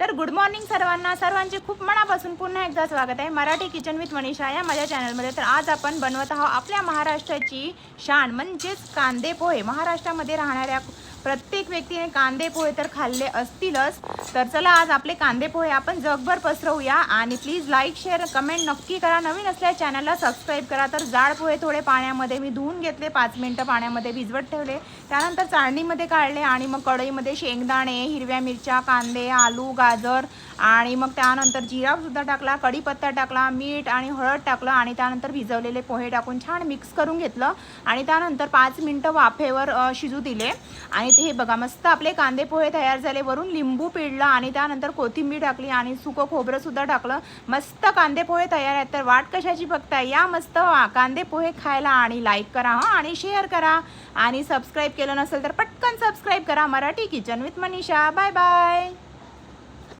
तर good morning सर्वांना. सर्वांचे खूप मनापासून पुन्हा एकदा स्वागत आहे. मराठी किचन विथ मनीषा या माझ्या चॅनलमध्ये तर आज आपण बनवत आहोत आपल्या महाराष्ट्राची शान म्हणजेच कांदे पोहे. महाराष्ट्रामध्ये राहणाऱ्या प्रत्येक व्यक्तीने कांदे पोहे तर खाल्ले असतीलच तर चला आज आपले कांदे पोहे आपण जगभर पसरवूया. आणि प्लीज लाईक शेअर कमेंट नक्की करा. नवीन असल्या चॅनलला सबस्क्राईब करा. तर जाड पोहे थोडे पाण्यामध्ये मी धुवून घेतले पाच मिनटं पाण्यामध्ये भिजवत ठेवले. त्यानंतर चाळणीमध्ये काढले आणि मग कढईमध्ये शेंगदाणे हिरव्या मिरच्या कांदे आलू गाजर आणि मग त्यानंतर जिरासुद्धा टाकला कढीपत्ता टाकला मीठ आणि हळद टाकलं आणि त्यानंतर भिजवलेले पोहे टाकून छान मिक्स करून घेतलं. आणि त्यानंतर पाच मिनटं वाफेवर शिजू दिले. आणि ते हे बघा मस्त आपले कांदे पोहे तयार झाले. वरून लिंबू पिळलं आणि त्यानंतर कोथिंबीर टाकली आणि सुकं खोबरंसुद्धा टाकलं. मस्त कांदे पोहे तयार आहेत. तर वाट कशाची बघताय? या मस्त कांदे पोहे खायला आणि लाईक करा हां आणि शेअर करा. आणि सबस्क्राईब केलं नसेल तर पटकन सबस्क्राईब करा. Marathi kitchen with Manisha bye bye